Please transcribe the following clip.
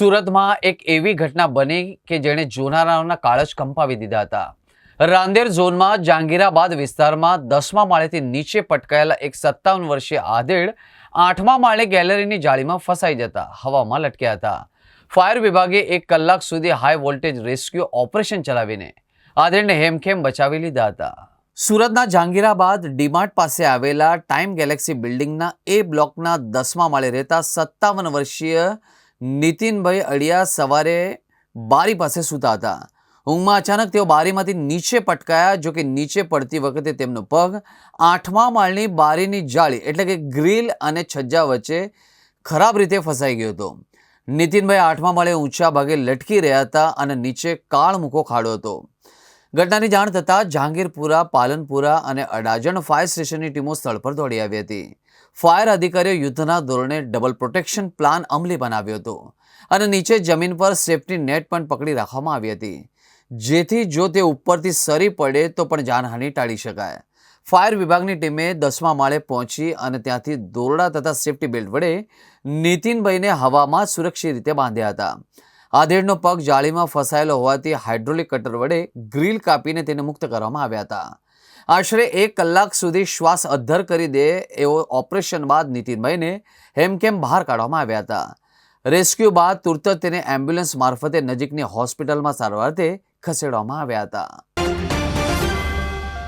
સુરતમાં એક એવી ઘટના બની કે જેણે જોનારાઓના કાળજ કંપાવી દીધા હતા. રાંદેર ઝોનમાં જહાંગીરાબાદ વિસ્તારમાં દસમા માળેથી નીચે પટકાયેલા એક સત્તાવન વર્ષીય આધેડ આઠમા માળે ગેલેરીની જાળીમાં ફસાઈ જતા હવામાં લટક્યા હતા. ફાયર વિભાગે એક કલાક સુધી હાઈ વોલ્ટેજ રેસ્ક્યુ ઓપરેશન ચલાવીને આધેડને હેમખેમ બચાવી લીધા હતા. સુરતના જહાંગીરાબાદ ડીમાર્ટ પાસે આવેલા ટાઈમ ગેલેક્સી બિલ્ડિંગના એ બ્લોકના દસમા માળે રહેતા સત્તાવન વર્ષીય નીતિનભાઈ અડિયા સવારે બારી પાસે સૂતા હતા. ઊંઘમાં અચાનક તેઓ બારીમાંથી નીચે પટકાયા, જો કે નીચે પડતી વખતે તેમનો પગ આઠમા માળની બારીની જાળી, એટલે કે ગ્રીલ અને છજ્જા વચ્ચે ખરાબ રીતે ફસાઈ ગયો હતો. નીતિનભાઈ આઠમા માળે ઊંચા ભાગે લટકી રહ્યા હતા અને નીચે કાળ મૂકો ખાડો હતો. ઘટનાની જાણ થતાં જહાંગીરપુરા, પાલનપુરા અને અડાજણ ફાયર સ્ટેશનની ટીમો સ્થળ પર દોડી આવી હતી. ફાયર અધિકારીઓ યુદ્ધના ધોરણે ડબલ પ્રોટેક્શન પ્લાન અમલી બનાવ્યો હતો અને નીચે જમીન પર સેફ્ટી નેટ પણ પકડી રાખવામાં આવી હતી. જેથી જો તે ઉપરથી સરી પડે તો પણ જાનહાનિ ટાળી શકાય. ફાયર વિભાગની ટીમે દસમા માળે પહોંચી અને ત્યાંથી દોરડા તથા સેફ્ટી બેલ્ટ વડે નીતિનભાઈને હવામાં સુરક્ષિત રીતે બાંધ્યા હતા. આધેડનો પગ જાળીમાં ફસાયેલો હોવાથી હાઇડ્રોલિક કટર વડે ગ્રીલ કાપીને તેને મુક્ત કરવામાં આવ્યા હતા. આશરે એક કલાક સુધી શ્વાસ અદ્ધર કરી દે એવો ઓપરેશન બાદ નીતિનભાઈને હેમકેમ બહાર કાઢવામાં આવ્યા હતા. રેસ્ક્યુ બાદ તુરત જ તેને એમ્બ્યુલન્સ મારફતે નજીકની હોસ્પિટલમાં સારવાર અર્થે ખસેડવામાં આવ્યા હતા.